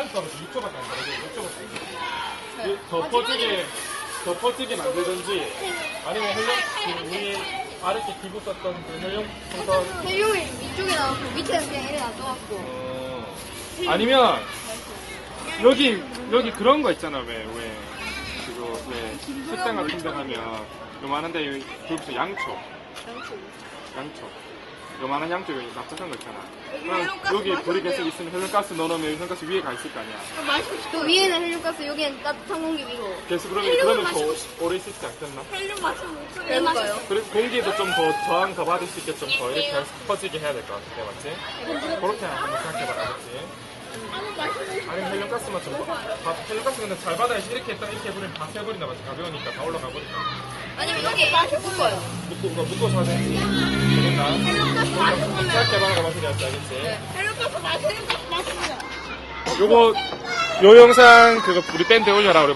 값은 6초밖에 안 되는데 6초밖에 안 돼. 더 퍼지게 더 퍼지게 만들든지 아니면 지금 우리 아랫게 기부 썼던 그 헬륨 풍선 헬륨이 이쪽에 나왔고 밑에는 그냥 이래 놔둬갖고. 어, 아니면 여기 여기 그런 거 있잖아 왜 왜. 그거 왜 식당 같은 데 가면 요만한데 여기 그것도 양초. 양초 요만한 여기 납작한 거 있잖아 그럼 헬륨가스 여기 불이 계속 있으면 헬륨가스 넣어놓으면 헬륨가스 위에 가 있을 거 아니야 또 위에는 헬륨가스 여기는 따뜻한 공기 위로 그래서 그러면 그러면 더 오래 있을 수 않겠나? 헬륨 왜 마셔요? 그리고 공기도 좀 더 저항 더 받을 수 있게 좀 더 이렇게 해서 퍼지게 해야 될 것 같아 맞지? 그렇게 한번 생각해봐라 그렇지? 아니면 헬륨가스만 좀 바- 헬륨가스 근데 잘 받아야지 이렇게 딱 이렇게 해버리면 다 새버린다 맞지? 가벼우니까 다 올라가 버린다 아니면 여기 묶어요 묶고 묶어서 알겠지? 헬 요거 요 영상 그거 우리 밴드에 올려라 우리